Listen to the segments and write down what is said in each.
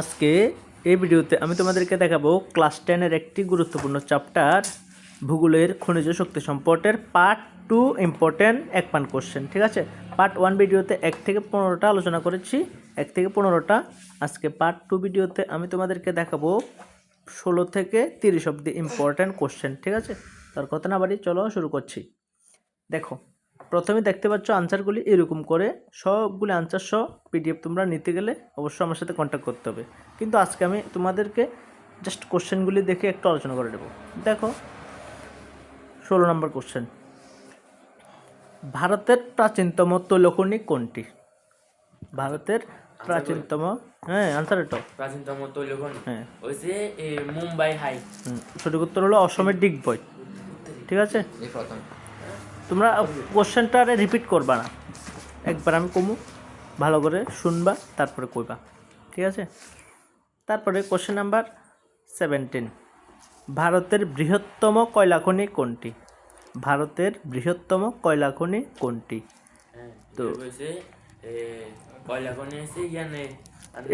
আজকে এই ভিডিওতে আমি তোমাদেরকে দেখাবো ক্লাস টেনের একটি গুরুত্বপূর্ণ চ্যাপ্টার ভূগোলের খনিজ শক্তি সম্পর্কের পার্ট টু ইম্পর্টেন্ট এক পান কোশ্চেন ঠিক আছে? পার্ট ওয়ান ভিডিওতে এক থেকে পনেরোটা আলোচনা করেছি, এক থেকে পনেরোটা। আজকে পার্ট টু ভিডিওতে আমি তোমাদেরকে দেখাবো ষোলো থেকে তিরিশ অব্দি ইম্পর্টেন্ট কোশ্চেন ঠিক আছে? তার কথা না বাড়ি চলো শুরু করছি। দেখো প্রথমে দেখতে পাচ্ছ আনসারগুলি এরকম করে। সবগুলি আনসার সহ পিডিএফ তোমরা নিতে গেলে অবশ্যই আমার সাথে কন্ট্যাক্ট করতে হবে। কিন্তু আজকে আমি তোমাদেরকে জাস্ট কোশ্চেনগুলি দেখে একটু আলোচনা করে দেবো দেখো ষোলো নম্বর কোশ্চেন ভারতের প্রাচীনতম তৈলখনি কোনটি? ভারতের প্রাচীনতম হ্যাঁ আনসার এটা প্রাচীনতম তৈলখন? হ্যাঁ। হয়েছে এ, মুম্বাই হাই। সঠিক উত্তর হলো অসমের ডিগবই ঠিক আছে? প্রথম। তোমরা কোশ্চেনটা আরে রিপিট করবা না একবার আমি কমু ভালো করে শুনবা তারপরে কইবা ঠিক আছে তারপরে কোশ্চেন নাম্বার সেভেন্টিন ভারতের বৃহত্তম কয়লা খনি কোনটি ভারতের বৃহত্তম কয়লা খনি কোনটি হ্যাঁ তো-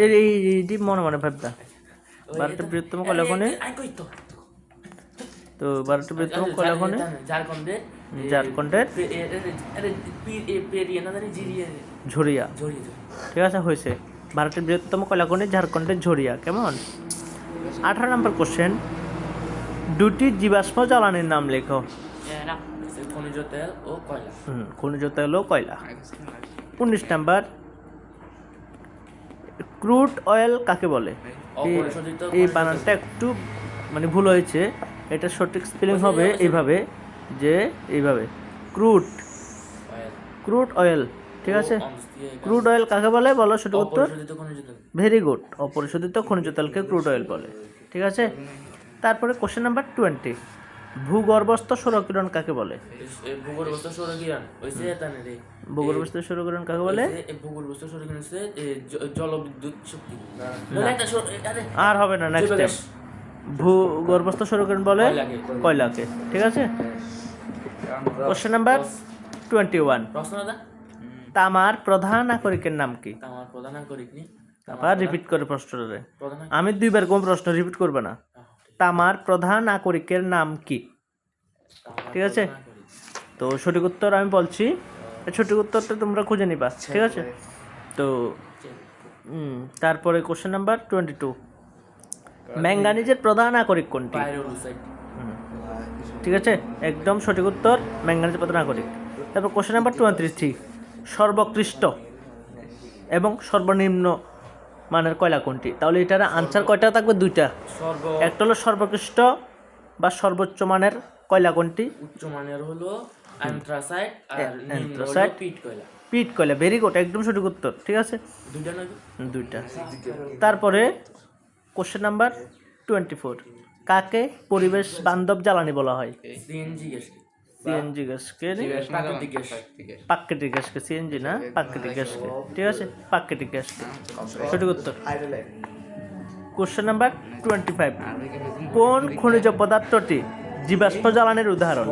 এই মনে মনে ভাববা ভারতের বৃহত্তম কয়লা খনি তো ভারতের বৃহত্তম কয়লা খনি ঝাড়খণ্ডে ঝাড়খণ্ডের ঝরিয়া ঠিক আছে হয়েছে। ভারতের বৃহত্তম কয়লাখনি ঝাড়খণ্ডের ঝরিয়া কেমন? আঠারো নম্বর কোশ্চেন দুটি জীবাশ্ম জ্বালানির নাম লেখো। খনিজ তেল ও কয়লা। খনিজ তেল ও কয়লা। উনিশ নাম্বার। ক্রুড অয়েল কাকে বলে? এই- বানানটা একটু মানে ভুল হয়েছে। এটা সঠিক স্পেলিং হবে এইভাবে। যে এইভাবে। ক্রুড ক্রুড অয়েল ঠিক আছে? ক্রুড অয়েল কাকে বলে? বলো সঠিক উত্তর। Very good. অপরিশোধিত খনিজ তেলকে ক্রুড অয়েল বলে ঠিক আছে? তারপরে কোশ্চেন নাম্বার টোয়েন্টি। ভূগর্ভস্থ সৌরকিরণ কাকে বলে? ভূগর্ভস্থ সৌরকিরণ। ভূগর্ভস্থ সৌরকিরণ কাকে বলে? ভূগর্ভস্থ সৌরকিরণ হচ্ছে জলবিদ্যুৎ শক্তি। আরে। হবে না নেক্সট ভূগর্ভস্থ সৌরকিরণ বলে কয়লাকে। কয়লাকে ঠিক আছে? কোশ্চেন নাম্বার টোয়েন্টি ওয়ান তামার প্রধান নাগরিকের নাম কি? আমার প্রধান নাগরিক আবার রিপিট করে প্রশ্নটা আমি দুইবার কোন প্রশ্ন রিপিট করবে না। তামার প্রধান নাগরিকের নাম কি? ঠিক আছে? তো সঠিক উত্তর আমি বলছি। সঠিক উত্তরটা তোমরা খুঁজে নিবা ঠিক আছে? তো তারপরে কোশ্চেন নাম্বার টোয়েন্টি টু ম্যাঙ্গানিজের প্রধান নাগরিক কোনটি? ঠিক আছে? একদম সঠিক উত্তর ম্যাঙ্গানিজের প্রধান নাগরিক। তারপর কোশ্চেন নাম্বার টোয়েন্টি থ্রি সর্বকৃষ্ট এবং সর্বনিম্ন মানের কয়লা কোনটি? তাহলে এটার আনসার কয়টা থাকবে? দুইটা। একটা হলো সর্বকৃষ্ট বা সর্বোচ্চ মানের কয়লা কোনটি? উচ্চ মানের হলো অ্যান্থ্রাসাইড আর অ্যান্থ্রাসাইট। পিট কয়লা। পিট কয়লা ভেরি গুড একদম সঠিক উত্তর ঠিক আছে? দুইটা দুইটা। তারপরে কোশ্চেন নাম্বার টোয়েন্টি ফোর কাকে পরিবেশ বান্ধব জ্বালানি বলা হয়? সিএনজি গ্যাসকে সিএনজি গ্যাসকে প্রাকৃতিক গ্যাস প্রাকৃতিক গ্যাসকে সিএনজি না? প্রাকৃতিক গ্যাসকে ঠিক আছে? প্রাকৃতিক গ্যাসকে সঠিক উত্তর। কোশ্চেন নাম্বার টোয়েন্টি ফাইভ কোন খনিজ পদার্থটি জীবাশ্ম জ্বালানির উদাহরণ?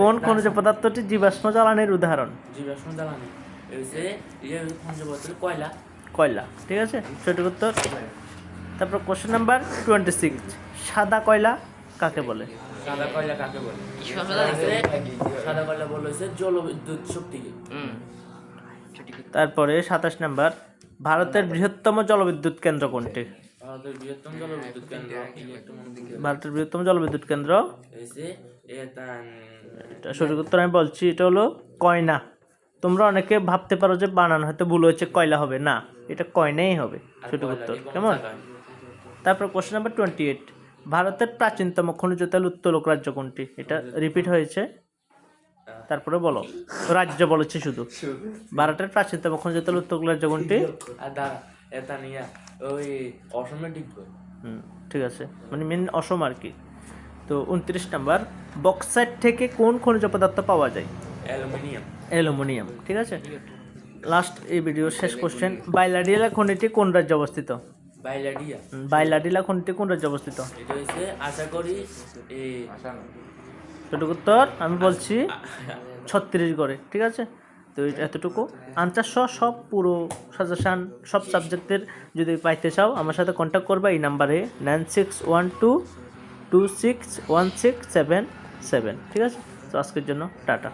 কোন খনিজ পদার্থটি জীবাশ্ম জ্বালানির উদাহরণ? জীবাশ্ম জ্বালানি। ইয়ে কয়লা? কয়লা ঠিক আছে? সঠিক উত্তর? তারপর কোশ্চেন নাম্বার টোয়েন্টি সিক্স সাদা কয়লা কাকে বলে? সাদা কয়লা কাকে বলে? সাদা কয়লা? বলে হচ্ছে জলবিদ্যুৎ শক্তিকে তারপরে সাতাশ নাম্বার ভারতের বৃহত্তম জলবিদ্যুৎ কেন্দ্র কোনটি? ভারতের বৃহত্তম জলবিদ্যুৎ কেন্দ্র ভারতের বৃহত্তম জলবিদ্যুৎ এটা সঠিক উত্তর আমি বলছি এটা হলো কয়না। তোমরা অনেকে ভাবতে পারো যে বানান হয়তো ভুল হয়েছে কয়লা হবে না। এটা কয়নাই হবে? সঠিক উত্তর। কেমন? তারপর কোশ্চেন নাম্বার টোয়েন্টি এইট ভারতের প্রাচীনতম খনিজ তেল উত্তোলক রাজ্য কোনটি? এটা রিপিট হয়েছে। তারপরে বলো। রাজ্য বলেছে শুধু। ভারতের প্রাচীনতম খনিজ তেল উত্তোলক রাজ্য কোনটি? ওই হুম ঠিক আছে। মানে মেন অসম আর কি। তো উনত্রিশ নাম্বার। বক্সাইট থেকে কোন খনিজ পদার্থ পাওয়া যায়? অ্যালুমিনিয়াম। অ্যালুমিনিয়াম ঠিক আছে। লাস্ট এই ভিডিও শেষ কোশ্চেন বাইলাডিলা খনিটি কোন রাজ্যে অবস্থিত? বাইলাডিয়া বাইলাডিলা খনিটি কোন রাজ্যে অবস্থিত? এটা হচ্ছে আশা করি এই সঠিক উত্তর আমি বলছি ছত্রিশগড়ে ঠিক আছে? তো এতটুকু। আনসার সহ সব পুরো সাজেশান সব সাবজেক্টের যদি পাইতে চাও আমার সাথে কন্ট্যাক্ট করবা এই নাম্বারে nine six one two two six one six seven seven ঠিক আছে? তো আজকের জন্য টাটা।